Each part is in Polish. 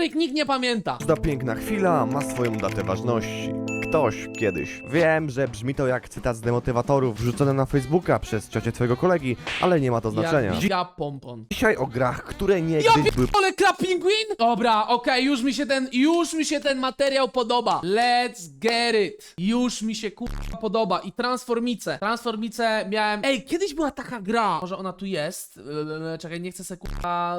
których nikt nie pamięta. Każda piękna chwila ma swoją datę ważności. Ktoś kiedyś. Wiem, że brzmi to jak cytat z demotywatorów wrzucony na Facebooka przez ciocię twojego kolegi, ale nie ma to znaczenia. Jak ja pompon. Dzisiaj o grach, które Ja niegdyś były pierdolę Crab Penguin? Dobra, okej, już mi się ten, już mi się ten materiał podoba. Let's get it. Już mi się kurwa podoba. I Transformice. Transformice miałem... Ej, kiedyś była taka gra. Może ona tu jest? Eee, Czekaj, nie chcę se kurwa...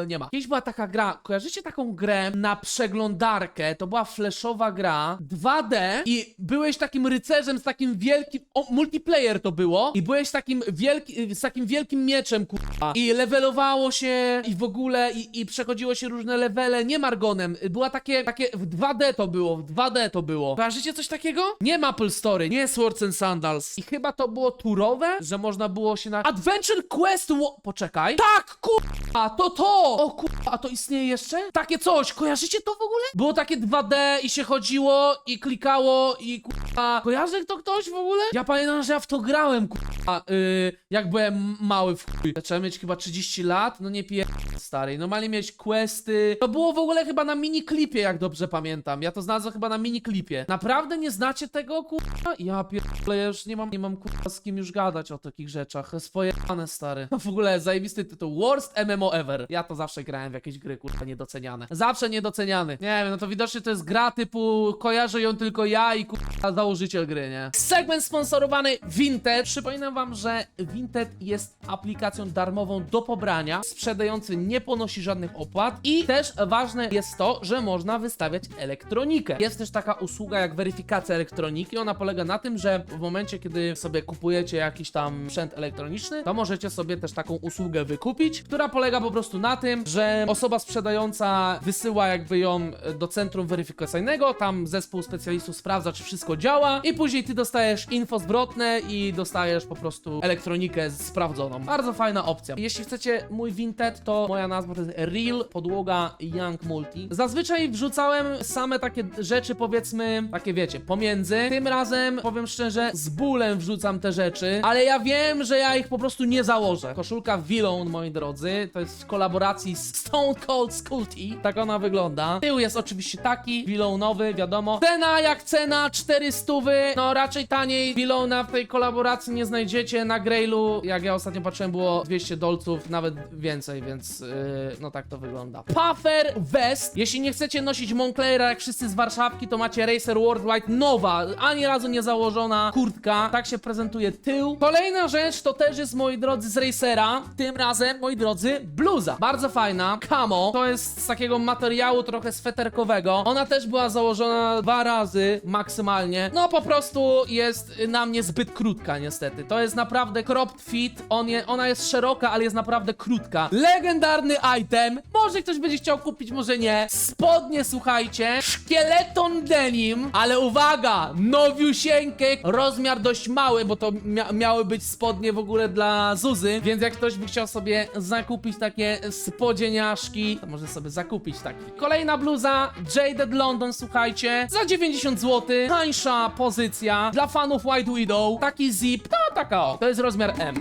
eee, Nie ma. Kiedyś była taka gra. Kojarzycie taką grę na przeglądarkę? To była flashowa gra. 2D i byłeś takim rycerzem z takim wielkim... O, multiplayer to było. I byłeś takim wielki, z takim wielkim mieczem, kurwa. I levelowało się i w ogóle i, i przechodziło się różne levele, nie Margonem. Była takie, takie, w 2D to było, w 2D to było. Kojarzycie coś takiego? Nie Maple Story, nie Swords and Sandals. I chyba to było turowe, że można było się na... Adventure Quest... Wo- Poczekaj. Tak, kurwa, to to! O kurwa, a to istnieje jeszcze? Takie coś, kojarzycie to w ogóle? Było takie 2D i się chodziło i klikało i kurwa... Kojarzy to ktoś w ogóle? Ja pamiętam, że ja w to grałem, kurwa, yy, jak byłem mały w chuj. Zacząłem mieć chyba 30 lat, no nie piję stary. Normalnie mieć questy. To było w ogóle chyba na miniklipie, jak dobrze pamiętam. Ja to znalazłem chyba na miniklipie. Naprawdę nie znacie tego, kurwa? Ja pierdolę, ja już nie mam, nie mam kurwa z kim już gadać o takich rzeczach. Swoje pane stary. W ogóle zajebisty tytuł. Worst MMO ever. Ja to zawsze grałem w jakieś gry, kurwa, niedoceniane. Zawsze niedoceniany. Nie wiem, no to widocznie to jest gra typu kojarzę ją tylko ja i kurwa założyciel gry, nie? Segment sponsorowany Vinted. Przypominam wam, że Vinted jest aplikacją darmową do pobrania. Sprzedający nie ponosi żadnych opłat i też ważne jest to, że można wystawiać elektronikę. Jest też taka usługa jak weryfikacja elektroniki. Ona polega na tym, że w momencie, kiedy sobie kupujecie jakiś tam sprzęt elektroniczny, to możecie sobie też taką usługę wykupić, która polega po prostu na tym, że osoba sprzedająca wysyła jakby ją do centrum weryfikacyjnego, tam zespół specjalistów sprawdza, czy wszystko działa i później ty dostajesz info zwrotne i dostajesz po prostu elektronikę sprawdzoną. Bardzo fajna opcja. Jeśli chcecie mój Vinted, to moja nazwa to jest Real Podłoga Young Multi. Zazwyczaj wrzucałem same takie rzeczy, powiedzmy, takie wiecie, pomiędzy. Tym razem, powiem szczerze, z bólem wrzucam te rzeczy, ale ja wiem, że ja ich po prostu nie założę. Koszulka Villon, moi drodzy, to jest w kolaboracji z Stone Cold Sculpty. Tak ona wygląda. Tył jest oczywiście taki, Villonowy, wiadomo. Cena jak cena, 400, no raczej taniej Villona w tej kolaboracji nie znajdziecie. Na Grailu, jak ja ostatnio patrzyłem, było 200 dolców, nawet więcej, więc yy, no tak to wygląda. Puffer Vest. Jeśli nie chcecie nosić Monclera jak wszyscy z Warszawki, to macie Racer Worldwide nowa, ani razu nie założona kurtka. Tak się prezentuje tył. Kolejna rzecz to też jest, moi drodzy, z Racera. Tym razem, moi drodzy, bluza. Bardzo fajna. Camo. To jest z takiego materiału trochę sweterkowego. Ona też była założona dwa razy maksymalnie. No po prostu jest na mnie zbyt krótka niestety. To jest naprawdę cropped fit. On je, ona jest szeroka, ale jest naprawdę krótka. Legendarny item. Może ktoś będzie chciał kupić, może nie. Spodnie, słuchajcie. Szkieleton denim. Ale uwaga! Nowiusieńkę. Rozmiar dość mały, bo to mia miały być spodnie w ogóle dla Zuzy. Więc jak ktoś by chciał sobie zakupić takie spodzieniaszki, to może sobie zakupić taki. Kolejna bluza. Jaded London, słuchajcie. Za 90 zł. Tańsza pozycja. Dla fanów White Widow. Taki zip. No taka o. To jest rozmiar M.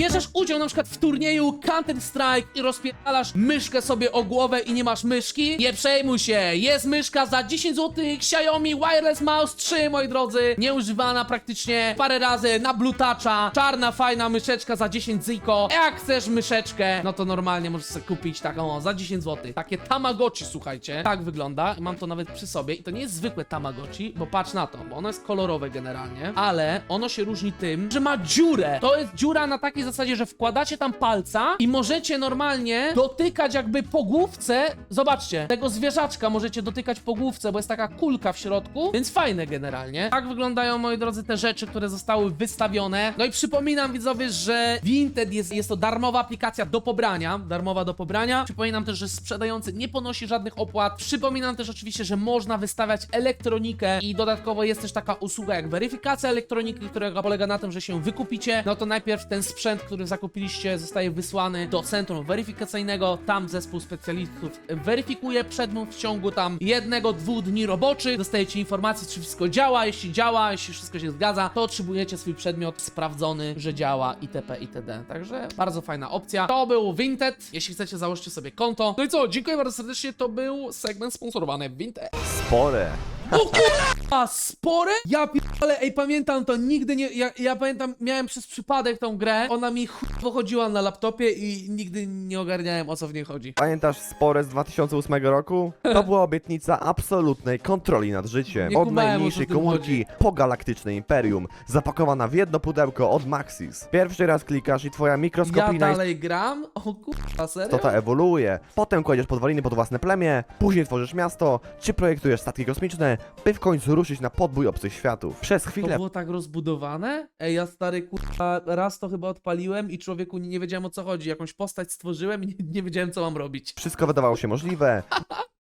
Bierzesz udział na przykład w turnieju Counter Strike i rozpierdalasz myszkę sobie o głowę i nie masz myszki? Nie przejmuj się, jest myszka za 10 zł, Xiaomi Wireless Mouse 3, moi drodzy, nieużywana praktycznie parę razy na blutacza, czarna fajna myszeczka za 10 ziko. Jak chcesz myszeczkę, no to normalnie możesz sobie kupić taką o, za 10 zł. Takie Tamagotchi, słuchajcie, tak wygląda, mam to nawet przy sobie i to nie jest zwykłe Tamagotchi, bo patrz na to, bo ono jest kolorowe generalnie, ale ono się różni tym, że ma dziurę. To jest dziura na takiej zasadzie, że wkładacie tam palca i możecie normalnie dotykać jakby po główce, zobaczcie, tego zwierzaczka możecie dotykać po główce, bo jest taka kulka w środku, więc fajne generalnie. Tak wyglądają, moi drodzy, te rzeczy, które zostały wystawione. No i przypominam widzowie, że Vinted jest, jest to darmowa aplikacja do pobrania, darmowa do pobrania. Przypominam też, że sprzedający nie ponosi żadnych opłat. Przypominam też oczywiście, że można wystawiać elektronikę i dodatkowo jest też taka usługa jak weryfikacja elektroniki, która polega na tym, że się wykupicie, no to najpierw ten sprzęt sprzęt, który zakupiliście, zostaje wysłany do centrum weryfikacyjnego. Tam zespół specjalistów weryfikuje przedmiot w ciągu tam jednego, dwóch dni roboczych. Dostajecie informację, czy wszystko działa. Jeśli działa, jeśli wszystko się zgadza, to otrzymujecie swój przedmiot sprawdzony, że działa itp. itd. Także bardzo fajna opcja. To był Vinted. Jeśli chcecie, założcie sobie konto. No i co, dziękuję bardzo serdecznie. To był segment sponsorowany Vinted. Spore. O kurwa, spore? Ja ale ej, pamiętam to, nigdy nie, ja, ja pamiętam, miałem przez przypadek tą grę, ona mi chuj chodziła na laptopie i nigdy nie ogarniałem o co w niej chodzi. Pamiętasz spore z 2008 roku? To była obietnica absolutnej kontroli nad życiem. Nie Od kumałem, o co w najmniejszej tym komórki po galaktyczne imperium, zapakowana w jedno pudełko od Maxis. Pierwszy raz klikasz i twoja Ja mikroskopijna dalej gram? O kurwa, serio? istota ewoluuje. Potem kładziesz podwaliny pod własne plemię, później tworzysz miasto, czy projektujesz statki kosmiczne, by w końcu ruszyć na podbój obcych światów. Przez To chwilę było tak rozbudowane? Ej, ja stary kurwa, raz to chyba odpaliłem i człowieku nie, wiedziałem o co chodzi. Jakąś postać stworzyłem i nie, nie wiedziałem co mam robić. wszystko wydawało się możliwe.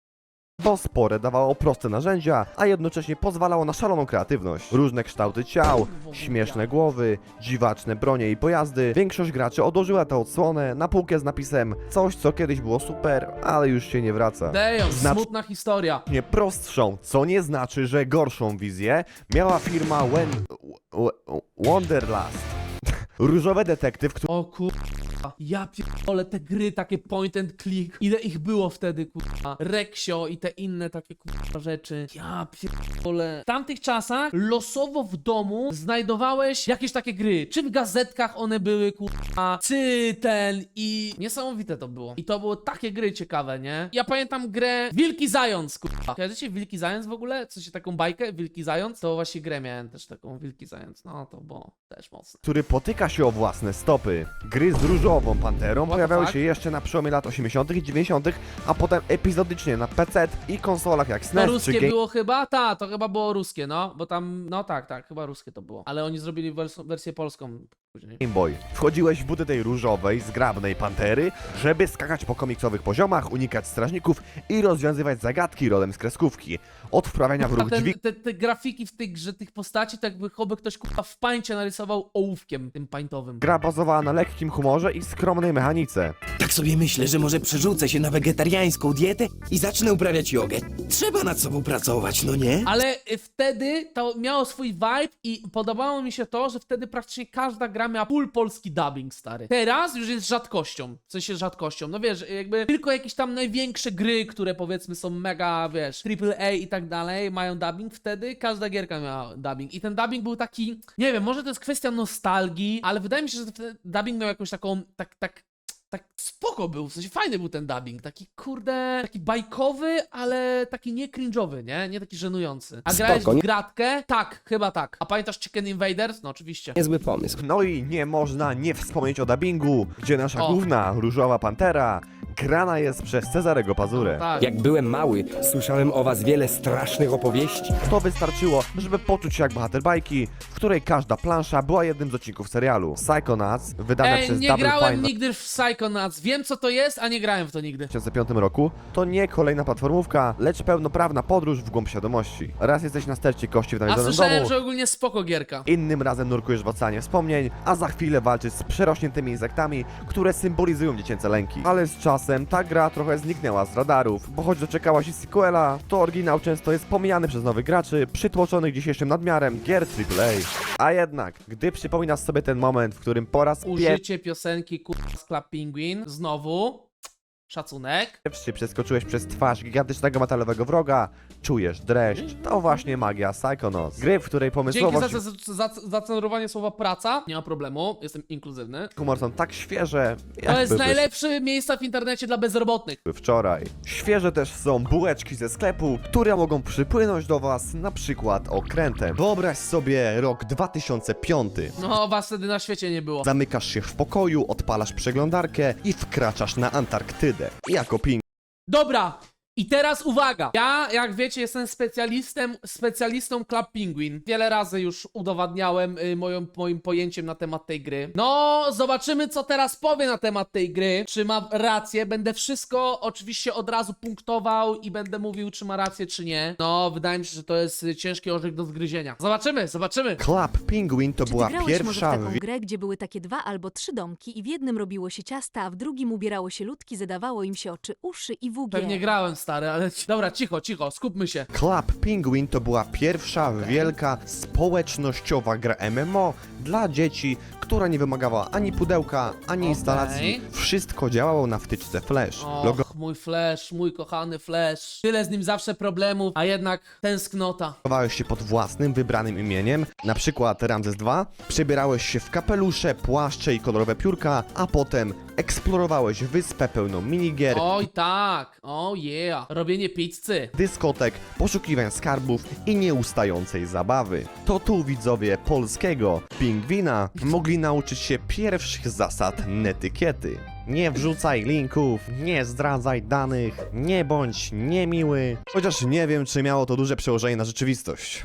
Bo spore dawało proste narzędzia, a jednocześnie pozwalało na szaloną kreatywność. Różne kształty ciał, śmieszne głowy, dziwaczne bronie i pojazdy. Większość graczy odłożyła tę odsłonę na półkę z napisem coś, co kiedyś było super, ale już się nie wraca. Znacz- smutna historia. Nie prostszą, co nie znaczy, że gorszą wizję, miała firma Wen... w- Wonderlast. Różowy detektyw, który O kurwa, ja pierdolę te gry takie point and click. Ile ich było wtedy, kurwa? Reksio i te inne takie kurwa rzeczy. Ja pierdolę. W tamtych czasach losowo w domu znajdowałeś jakieś takie gry. Czy w gazetkach one były, kurwa, czy ten i... Niesamowite to było. I to były takie gry ciekawe, nie? Ja pamiętam grę Wilki Zając, kurwa. Kojarzycie Wilki Zając w ogóle? Coś taką bajkę? Wilki Zając? To właśnie grę miałem też taką, Wilki Zając. No, to było też mocne. który potyka się o własne stopy. Gry z różową panterą the pojawiały fuck? się jeszcze na przełomie lat 80. i 90., a potem epizodycznie na PC i konsolach jak To SNES czy ruskie Game było chyba? Tak, to chyba było ruskie, no, bo tam, no tak, tak, chyba ruskie to było. Ale oni zrobili wers- wersję polską później. Game Boy. Wchodziłeś w budy tej różowej, zgrabnej pantery, żeby skakać po komiksowych poziomach, unikać strażników i rozwiązywać zagadki rodem z kreskówki. Od wprawiania w ruch ten, dźwig te, te grafiki w tych, grze tych postaci, tak by choby ktoś kurwa w pańcie narysował ołówkiem tym pańtowym. Gra bazowała na lekkim humorze i skromnej mechanice. Tak sobie myślę, że może przerzucę się na wegetariańską dietę i zacznę uprawiać jogę. Trzeba nad sobą pracować, no nie? Ale y, wtedy to miało swój vibe i podobało mi się to, że wtedy praktycznie każda gra miała full polski dubbing, stary. Teraz już jest rzadkością, w sensie rzadkością. No wiesz, jakby tylko jakieś tam największe gry, które powiedzmy są mega, wiesz, AAA i tak dalej, mają dubbing, wtedy każda gierka miała dubbing. I ten dubbing był taki, nie wiem, może to jest kwestia nostalgii, ale wydaje mi się, że dubbing miał jakąś taką, tak, tak, tak spoko był, w sensie fajny był ten dubbing, taki kurde, taki bajkowy, ale taki nie cringe'owy, nie? Nie taki żenujący. A grałeś Spoko, w nie- gratkę? Tak, chyba tak. A pamiętasz Chicken Invaders? No oczywiście. Niezły pomysł. No i nie można nie wspomnieć o dubbingu, gdzie nasza O. główna różowa pantera grana jest przez Cezarego Pazurę. Tak. Jak byłem mały, słyszałem o was wiele strasznych opowieści. To wystarczyło, żeby poczuć się jak bohater bajki, w której każda plansza była jednym z odcinków serialu. Psychonauts, wydane Ej, przez nie Double grałem Fine nigdy w Psychonauts. Wiem co to jest, a nie grałem w to nigdy. w 2005 roku, to nie kolejna platformówka, lecz pełnoprawna podróż w głąb świadomości. Raz jesteś na stercie kości w A nawiedzonym słyszałem, domu, że ogólnie spoko gierka. innym razem nurkujesz w oceanie wspomnień, a za chwilę walczysz z przerośniętymi insektami, które symbolizują dziecięce lęki. Ale z czasem ta gra trochę zniknęła z radarów, bo choć doczekała się sequela, to oryginał często jest pomijany przez nowych graczy, przytłoczonych dzisiejszym nadmiarem gier AAA. A jednak, gdy przypominasz sobie ten moment, w którym po raz pierwszy Użycie piosenki kurwa z Club Penguin. Znowu. Szacunek. Pierwszy przeskoczyłeś przez twarz gigantycznego metalowego wroga, czujesz dreszcz. To właśnie magia Psychonauts. Gry, w której Dzięki pomysłowość za, za, za, za cenzurowanie słowa praca. Nie ma problemu, jestem inkluzywny. i humor są tak świeże, To jakby jest wyszły najlepsze miejsca w internecie dla bezrobotnych. wczoraj. Świeże też są bułeczki ze sklepu, które mogą przypłynąć do was na przykład okrętem. Wyobraź sobie rok 2005. No, was wtedy na świecie nie było. Zamykasz się w pokoju, odpalasz przeglądarkę i wkraczasz na Antarktydę. Jako ping Dobra, I teraz uwaga! Ja, jak wiecie, jestem specjalistem, specjalistą Club Penguin. Wiele razy już udowadniałem y, moją, moim pojęciem na temat tej gry. No, zobaczymy, co teraz powie na temat tej gry. Czy ma rację? Będę wszystko oczywiście od razu punktował i będę mówił, czy ma rację, czy nie. No, wydaje mi się, że to jest y, ciężki orzech do zgryzienia. Zobaczymy, zobaczymy. Club Penguin to Czy była ty grałeś może w pierwsza taką wi- grę, gdzie były takie dwa albo trzy domki i w jednym robiło się ciasta, a w drugim ubierało się ludki, zadawało im się oczy, uszy i WG? Pewnie grałem, stary, ale... Dobra, cicho, cicho, skupmy się. Club Penguin to była pierwsza wielka społecznościowa gra MMO dla dzieci, która nie wymagała ani pudełka, ani instalacji. Wszystko działało na wtyczce Flash. Logo Och, mój Flash, mój kochany Flash. Tyle z nim zawsze problemów, a jednak tęsknota. Chowałeś się pod własnym, wybranym imieniem, na przykład Ramzes II, przebierałeś się w kapelusze, płaszcze i kolorowe piórka, a potem eksplorowałeś wyspę pełną minigier, Oj tak, o yeah. Robienie pizzy. dyskotek, poszukiwań skarbów i nieustającej zabawy. To tu widzowie polskiego pingwina mogli nauczyć się pierwszych zasad netykiety. Nie wrzucaj linków, nie zdradzaj danych, nie bądź niemiły. Chociaż nie wiem, czy miało to duże przełożenie na rzeczywistość.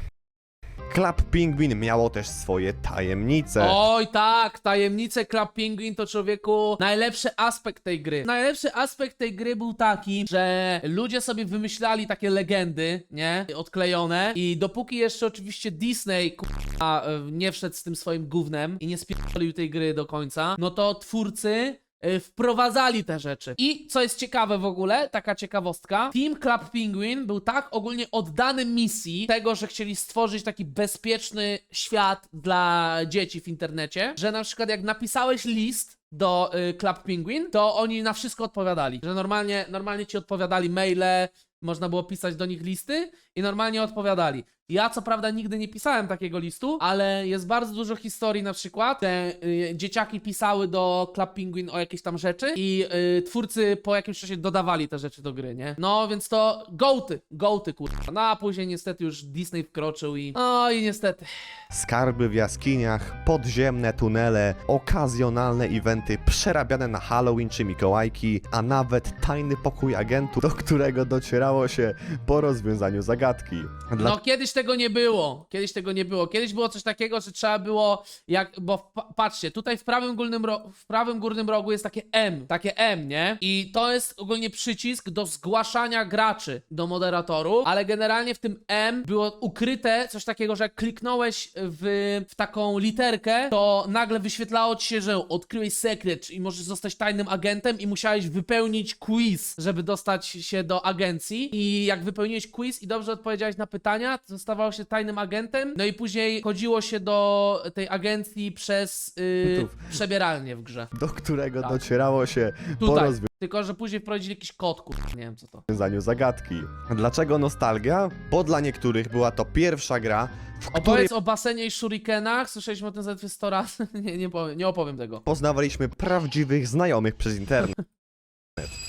Club Penguin miało też swoje tajemnice. Oj tak, tajemnice Club Penguin to człowieku najlepszy aspekt tej gry. Najlepszy aspekt tej gry był taki, że ludzie sobie wymyślali takie legendy, nie? Odklejone i dopóki jeszcze oczywiście Disney k***a, e, nie wszedł z tym swoim gównem i nie spierdolił tej gry do końca, no to twórcy wprowadzali te rzeczy. I co jest ciekawe w ogóle, taka ciekawostka, Team Club Penguin był tak ogólnie oddany misji tego, że chcieli stworzyć taki bezpieczny świat dla dzieci w internecie, że na przykład jak napisałeś list do y, Club Penguin, to oni na wszystko odpowiadali. Że normalnie, normalnie ci odpowiadali maile, można było pisać do nich listy i normalnie odpowiadali. Ja co prawda nigdy nie pisałem takiego listu, ale jest bardzo dużo historii na przykład, że y, dzieciaki pisały do Club Penguin o jakieś tam rzeczy i y, twórcy po jakimś czasie dodawali te rzeczy do gry, nie? No więc to gołty, gołty kurwa. No a później niestety już Disney wkroczył i... No i niestety. Skarby w jaskiniach, podziemne tunele, okazjonalne eventy przerabiane na Halloween czy Mikołajki, a nawet tajny pokój agentów, do którego docierało się po rozwiązaniu zagadki. Dla... No kiedyś tego nie było. Kiedyś tego nie było. Kiedyś było coś takiego, że trzeba było jak, bo pa- patrzcie, tutaj w prawym górnym, w prawym górnym rogu jest takie M, takie M, nie? I to jest ogólnie przycisk do zgłaszania graczy do moderatorów, ale generalnie w tym M było ukryte coś takiego, że jak kliknąłeś w, w taką literkę, to nagle wyświetlało ci się, że odkryłeś sekret i możesz zostać tajnym agentem i musiałeś wypełnić quiz, żeby dostać się do agencji i jak wypełniłeś quiz i dobrze odpowiedziałeś na pytania, to stawało się tajnym agentem, no i później chodziło się do tej agencji przez yy, przebieralnię w grze. do którego Tak. docierało się po Tutaj. rozwiązaniu Tylko, że później wprowadzili jakiś kod, nie wiem co to. zagadki. Dlaczego nostalgia? Bo dla niektórych była to pierwsza gra, w której Opowiedz o basenie i shurikenach, słyszeliśmy o tym zaledwie 100 razy, nie, nie, powiem, nie opowiem tego. poznawaliśmy prawdziwych znajomych przez internet.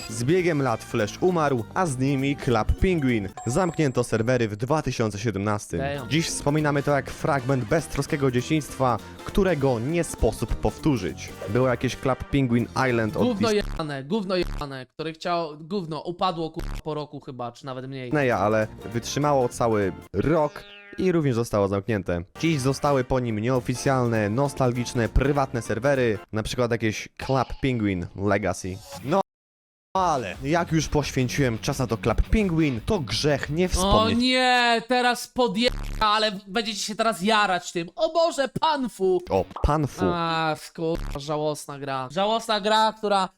Z biegiem lat Flash umarł, a z nimi Club Penguin. Zamknięto serwery w 2017. Damn. Dziś wspominamy to jak fragment beztroskiego dzieciństwa, którego nie sposób powtórzyć. Było jakieś Club Penguin Island od Gówno jebane, gówno jebane, które chciało, gówno, upadło kurwa po roku chyba, czy nawet mniej. Disneya, ale wytrzymało cały rok i również zostało zamknięte. Dziś zostały po nim nieoficjalne, nostalgiczne, prywatne serwery, na przykład jakieś Club Penguin Legacy. No ale jak już poświęciłem czas na to Club Penguin, to grzech nie O wspomnieć nie, teraz podje... ale będziecie się teraz jarać tym. O Boże, panfu! o Panfu. A, kurwa, żałosna gra. Żałosna gra, która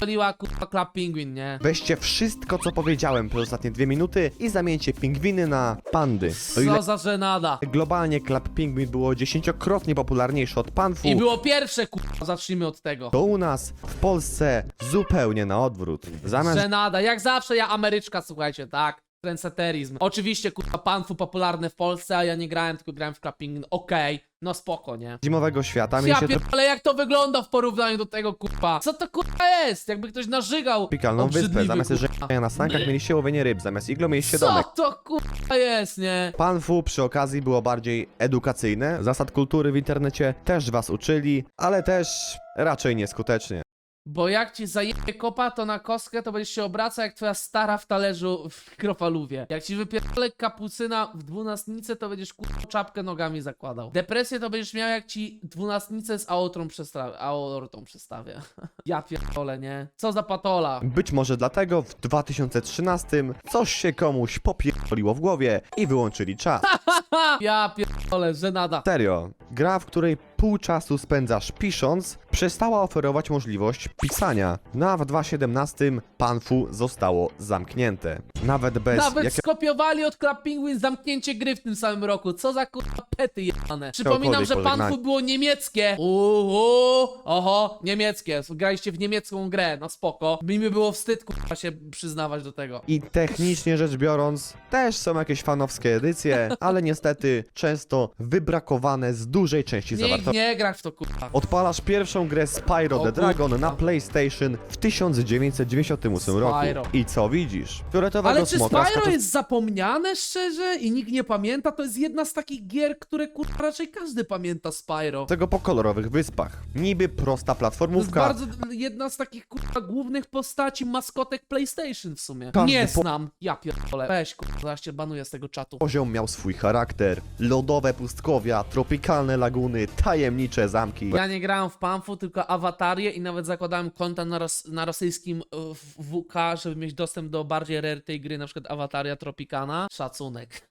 podpierdoliła kurwa Club Penguin, nie? Weźcie wszystko, co powiedziałem przez ostatnie dwie minuty i zamieńcie pingwiny na pandy. O ile Co za żenada. globalnie Club Penguin było dziesięciokrotnie popularniejsze od Panfu, I było pierwsze, kurwa, zacznijmy od tego. to u nas w Polsce zupełnie na odwrót. Zamiast Żenada, jak zawsze ja Ameryczka, słuchajcie, tak? Trendseterizm. Oczywiście, kurwa, panfu popularne w Polsce, a ja nie grałem, tylko grałem w Penguin. Okej, no spoko, nie? zimowego świata Ja mieliście ale jak to wygląda w porównaniu do tego, kurwa? Co to kurwa jest? Jakby ktoś narzygał tropikalną wyspę. obrzydliwy, Zamiast kurwa. żegnania na sankach mieliście łowienie ryb, zamiast iglo mieliście Co domek. to kurwa jest, nie? Panfu przy okazji było bardziej edukacyjne, zasad kultury w internecie też was uczyli, ale też raczej nieskutecznie. Bo jak ci zajebie kopa, to na kostkę to będziesz się obracał jak twoja stara w talerzu w mikrofalówie. Jak ci wypierdolę kapucyna w dwunastnicy, to będziesz kurwa czapkę nogami zakładał. Depresję to będziesz miał jak ci dwunastnicę z aortą, przestra- aortą przestawia. ja pierdolę, nie? Co za patola. Być może dlatego w 2013 coś się komuś popierdoliło w głowie i wyłączyli czat. Ha! Ja pierdolę, żenada. Serio, gra, w której pół czasu spędzasz pisząc, przestała oferować możliwość pisania. No a w 2017 Panfu zostało zamknięte. Nawet bez Nawet jakiego- skopiowali od Club Penguin zamknięcie gry w tym samym roku. Co za kurwa pety jebane. Przypominam, że pożegnanie. Panfu było niemieckie. Uuu, oho, niemieckie. Graliście w niemiecką grę, no spoko. Mi by było wstyd kurwa się przyznawać do tego. I technicznie rzecz biorąc, też są jakieś fanowskie edycje, ale niestety często wybrakowane z dużej części Nikt zawartości. nie gra w to kurwa. Odpalasz pierwszą grę Spyro O the Dragon kurwa. na PlayStation w 1998 roku. Spyro. I co widzisz? Fioletowego Ale czy smoka Spyro skacze- jest zapomniane szczerze i nikt nie pamięta? To jest jedna z takich gier, które kurwa raczej każdy pamięta Spyro. tego po kolorowych wyspach. Niby prosta To jest platformówka. bardzo jedna z takich kurwa głównych postaci maskotek PlayStation w sumie. Każdy nie po- znam. Ja pierdolę. Weź kurwa, zaraz cię banuję z tego czatu. Poziom miał swój charakter. Lodowe pustkowia, tropikalne laguny, tajemnicze zamki. Ja nie grałem w Pamfu, tylko awatarię i nawet zakładałem konta na, ros na rosyjskim e, WK, żeby mieć dostęp do bardziej rare tej gry, na przykład awataria Tropicana. Szacunek.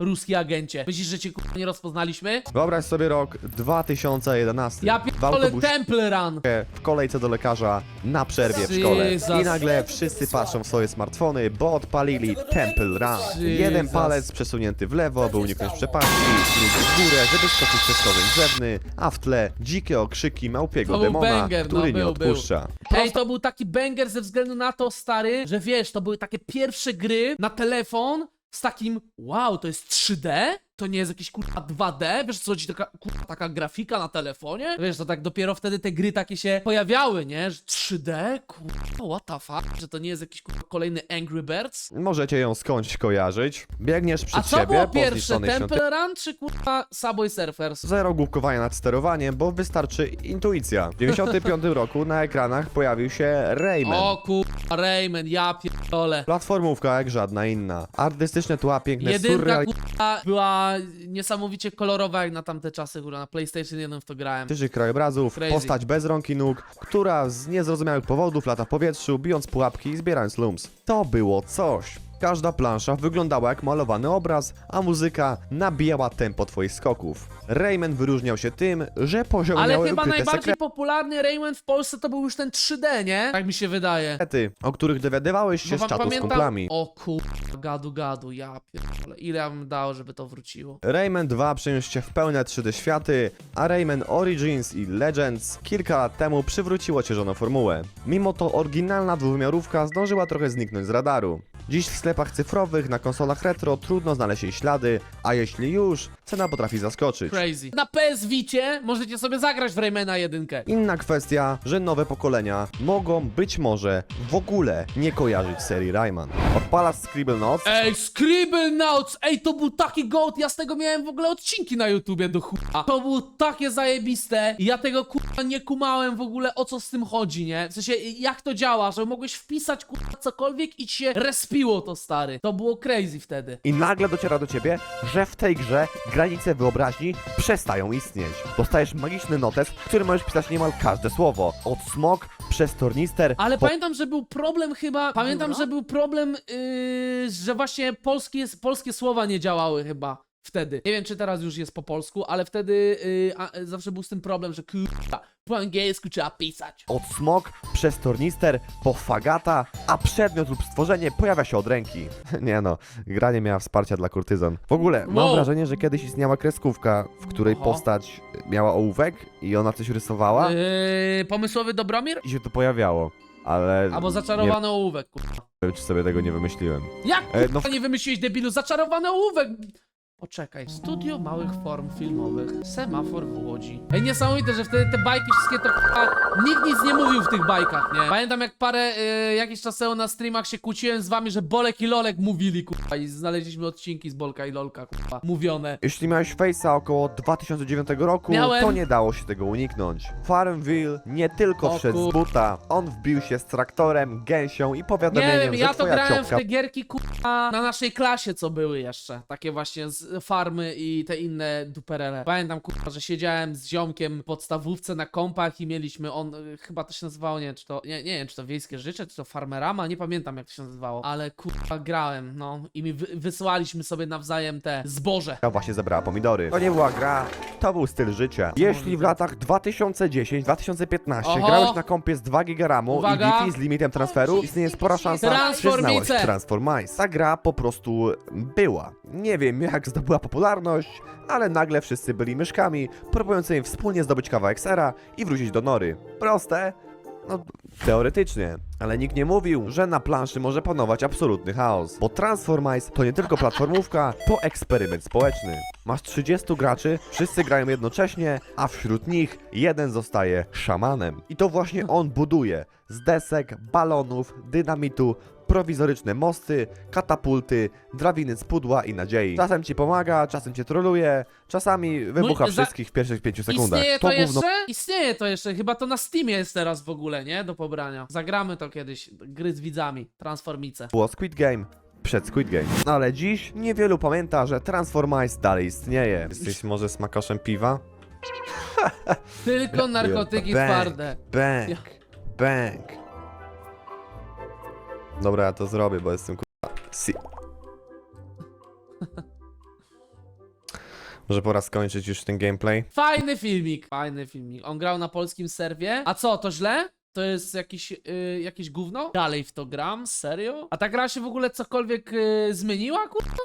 Ruski agencie. Myślisz, że cię kurwa nie rozpoznaliśmy? Wyobraź sobie rok 2011. Ja w pierdolę autobusie Temple Run. w kolejce do lekarza na przerwie w szkole. Jesus. I nagle wszyscy patrzą w swoje smartfony, bo odpalili Temple Run. Jeden Jesus. palec przesunięty w lewo, by uniknąć przepaści, drugi w górę, żeby skoczyć przez kogoś drzewny, a w tle dzikie okrzyki małpiego To był demona, banger, który no, nie był, był. odpuszcza. Ej, to był taki banger ze względu na to, stary, że wiesz, to były takie pierwsze gry na telefon z takim, wow, to jest 3D? To nie jest jakieś kurwa 2D? Wiesz co chodzi, taka, kurwa, taka grafika na telefonie? Wiesz, to tak dopiero wtedy te gry takie się pojawiały, nie? Że 3D? Kurwa, what the fuck? Że to nie jest jakiś kurwa kolejny Angry Birds? Możecie ją skądś kojarzyć. Biegniesz A przed co siebie było po pierwsze, zniszczonej świątyni. Temple Run czy kurwa Subway Surfers? Zero główkowania nad sterowaniem, bo wystarczy intuicja. W 95 roku na ekranach pojawił się Rayman. O kurwa, Rayman, ja pierdolę. Platformówka jak żadna inna. Artystyczne tła, piękne Jedynka surrealistyczne kurwa była niesamowicie kolorowa jak na tamte czasy, kurwa, na PlayStation 1 w to grałem. krajobrazów, Crazy. postać bez rąk i nóg, która z niezrozumiałych powodów lata w powietrzu, bijąc pułapki i zbierając lums. To było coś. Każda plansza wyglądała jak malowany obraz, a muzyka nabijała tempo twoich skoków. Rayman wyróżniał się tym, że poziomy Ale miały chyba ukryte najbardziej popularny Rayman w Polsce to był już ten 3D, nie? Tak mi się wydaje. sekrety, o których dowiadywałeś się Bo z czatu z kumplami. O kurwa, gadu gadu, ja pierdolę. Ile ja bym dał, żeby to wróciło? Rayman 2 przeniósł się w pełne 3D światy, a Rayman Origins i Legends kilka lat temu przywróciło ciężoną formułę. Mimo to oryginalna dwuwymiarówka zdążyła trochę zniknąć z radaru. Dziś w sklepach cyfrowych, na konsolach retro trudno znaleźć jej ślady, a jeśli już, cena potrafi zaskoczyć. Crazy. Na PS Vicie możecie sobie zagrać w Raymana 1. Inna kwestia, że nowe pokolenia mogą być może w ogóle nie kojarzyć serii Rayman. Odpalasz Scribble Notes, Ej, Scribble Notes! Ej, to był taki gołd, ja z tego miałem w ogóle odcinki na YouTubie do chuja. To było takie zajebiste i ja tego kurwa nie kumałem w ogóle o co z tym chodzi, nie? W sensie, jak to działa, że mogłeś wpisać kurwa cokolwiek i ci się respiło to, stary. To było crazy wtedy. I nagle dociera do ciebie, że w tej grze granice wyobraźni przestają istnieć. Dostajesz magiczny notes, w którym możesz pisać niemal każde słowo. Od smok przez tornister. Ale po... pamiętam, że był problem chyba, pamiętam, że był problem, yy, że właśnie polskie, polskie słowa nie działały chyba wtedy. Nie wiem, czy teraz już jest po polsku, ale wtedy yy, a, zawsze był z tym problem, że kurwa, po angielsku trzeba pisać. Od smok przez tornister po fagata, a przedmiot lub stworzenie pojawia się od ręki. nie no, gra nie miała wsparcia dla kurtyzan. W ogóle mam Wow. wrażenie, że kiedyś istniała kreskówka, w której postać miała ołówek i ona coś rysowała Yy, pomysłowy Dobromir? i się to pojawiało. Ale Albo nie zaczarowany ołówek, kurwa. wiem, czy sobie tego nie wymyśliłem. Jak E, kurwa no- nie wymyśliłeś debilu? Zaczarowany ołówek! Poczekaj. Studio małych form filmowych. Semafor w Łodzi. Ej, niesamowite, że wtedy te bajki wszystkie to k***a, Nikt nic nie mówił w tych bajkach, nie? Pamiętam jak parę, y, jakiś czas temu na streamach się kłóciłem z wami, że Bolek i Lolek mówili, kurwa, i znaleźliśmy odcinki z Bolka i Lolka, kurwa, mówione. Jeśli miałeś Face'a około 2009 roku, Miałem. to nie dało się tego uniknąć. Farmville nie tylko O wszedł z kur- buta, on wbił się z traktorem, gęsią i Nie powiadomieniem, wiem, że ja to twoja grałem w ciopka te gierki, kurwa, na naszej klasie, co były jeszcze. Takie właśnie z farmy i te inne duperele. Pamiętam, kurwa, że siedziałem z ziomkiem w podstawówce na kompach i mieliśmy on, y, chyba to się nazywało, nie wiem, czy to, nie, nie wiem, czy to Wiejskie Życie, czy to Farmerama, nie pamiętam jak to się nazywało, ale kurwa grałem, no i mi wy wysyłaliśmy sobie nawzajem te zboże. właśnie zebrała pomidory. To nie była gra, to był styl życia. Jeśli w latach 2010-2015 Oho. grałeś na kompie z 2 GB RAMu Uwaga. i Wi-Fi z limitem transferu, istnieje spora szansa, że Transformice. znałeś Transformice. Ta gra po prostu była. Nie wiem jak zdobyła popularność, ale nagle wszyscy byli myszkami, próbującymi wspólnie zdobyć kawałek sera i wrócić do nory. Proste? No, teoretycznie. Ale nikt nie mówił, że na planszy może panować absolutny chaos. Bo Transformice to nie tylko platformówka, to eksperyment społeczny. Masz 30 graczy, wszyscy grają jednocześnie, a wśród nich jeden zostaje szamanem. I to właśnie on buduje z desek, balonów, dynamitu, prowizoryczne mosty, katapulty, drabiny z pudła i nadziei. Czasem ci pomaga, czasem cię troluje, czasami wybucha Mój- za- wszystkich w pierwszych 5 sekundach. Istnieje to, gówno jeszcze? Istnieje to jeszcze, chyba to na Steamie jest teraz w ogóle, nie? Do pobrania. Zagramy to kiedyś, gry z widzami, Transformice. było Squid Game przed Squid Game. No ale dziś niewielu pamięta, że Transformice dalej istnieje. Jesteś może smakoszem piwa? Tylko narkotyki Bang, twarde. Bang, Ja- bang. Dobra, ja to zrobię, bo jestem kurwa... Si. Może pora skończyć już ten gameplay? Fajny filmik. Fajny filmik. On grał na polskim serwie. A co, to źle? To jest jakiś, y, jakieś gówno? Dalej w to gram? Serio? A ta gra się w ogóle cokolwiek y, zmieniła, kurwa?